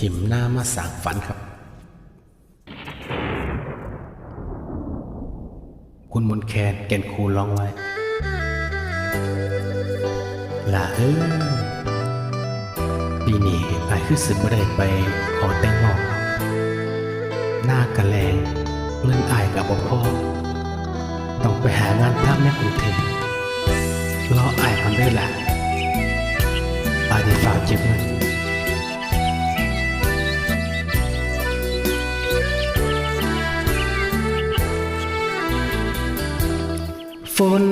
ถิ่มหน้ามาสางฝันครับ คุณมนแคนแก่นคูร้องไว้ลาเอ้ยปีนี้อายคือสึกไม่ได้ไปขอแต่งงานหน้ากะแลงเงินอายกับบ่พ่อต้องไปหางานทำในกรุงเทพรออายทำได้ละอายได้ฝากเก็บเงิน ฝน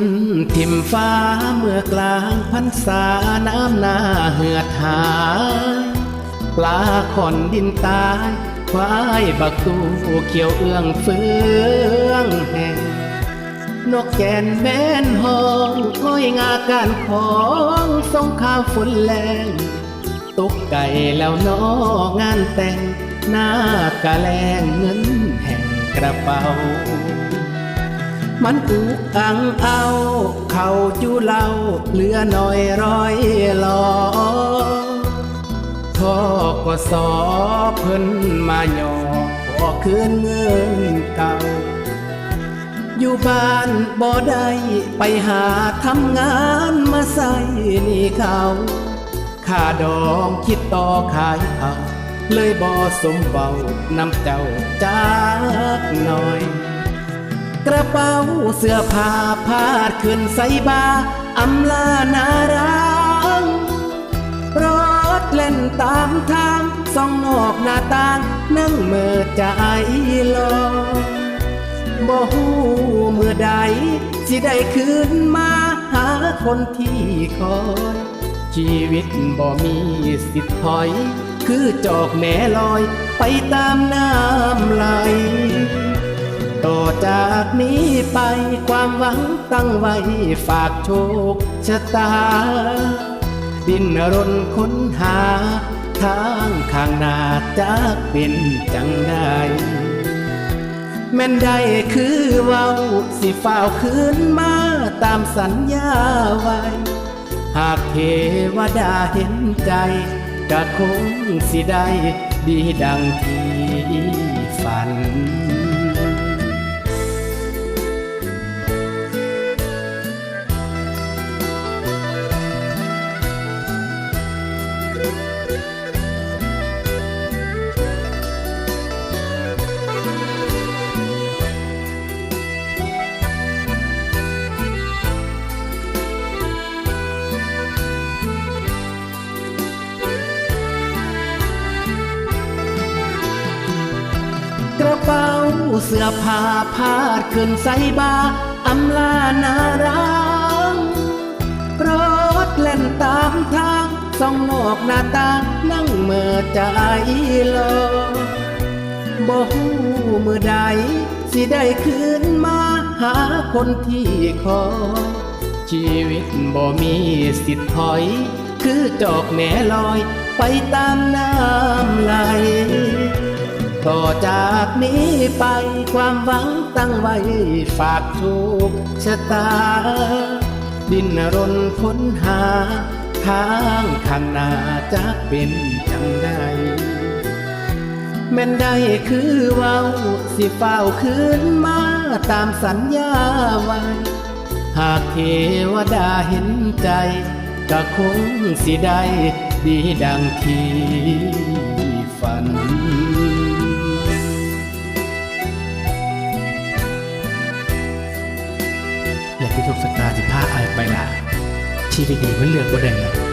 ทิมฟ้าเมื่อกลางพรรษาน้ำหน้าเหือดหายปลาขอนดินตายควายบักตูเขียวเอื้องเฟืองแห่งนกแก่นแม่นหองห้อยงาการของสงข้าวฝนแรงตกไก่แล้วนองานแต่งหน้ากะแลงเงินแห่งกระเป๋า มันอุกอังเอา เข่าจูเหล่าเหลือหน่อยร้อยหลอท่อก็สอเพิ่นมาหยอขอคืนเงินเก่า อยู่บ้านบ่ได้ไปหาทำงานมาใส่หนี่เขาค่าดองคิดต่อขายเอาเลยบ่สมเบานำเจ้าจากหน่อย กระเป๋าเสื้อผ้าพาดขึ้นใส่บาอำลานารังรถเล่นตามทางส่องนอกหน้าต่าง นั่งเมื่อใจลอยบ่ฮู้เมื่อใด สิได้คืนมาหาคนที่คอยชีวิตบ่มีสิทธิ์ถอย คือจอกแหนลอยไปตามน้ำไหล ต่อจากนี้ไปความหวังตั้งไว้ฝากโชคชะตา ดินรนค้นหา ทางข้างหน้าจะเป็นจังใดแม่นได้คือเว้าสิฝ้าวคืนมาตามสัญญาไว้ หากเทวดาเห็นใจก็คงสิได้ดีดังที่ฝัน เสื้อผ้าพาดขึ้นใส่บาอำลานารังรถเล่นตามทางส่องนอกหน้าต่างนั่งเมื่อใจลอยบ่ฮู้เมื่อใด สิได้คืนมาหาคนที่คอยชีวิตบ่มีสิทธิ์ถอย คือจอกแหนลอยไปตามน้ำ ต่อจากนี้ไปความหวังตั้งไว้ฝากทุกชะตา ดินรนค้นหา ทางข้างหน้าจะเป็นจังใดแม่นได้คือเว้าสิเฝ้าคืนมาตามสัญญาไว้ หากเทวดาเห็นใจก็คงสิได้ดีดังที่ฝัน อยากที่ถูกสตาร์สิพาอายไปหนาชีวิตดีมันเลือกบ่ได้แล้ว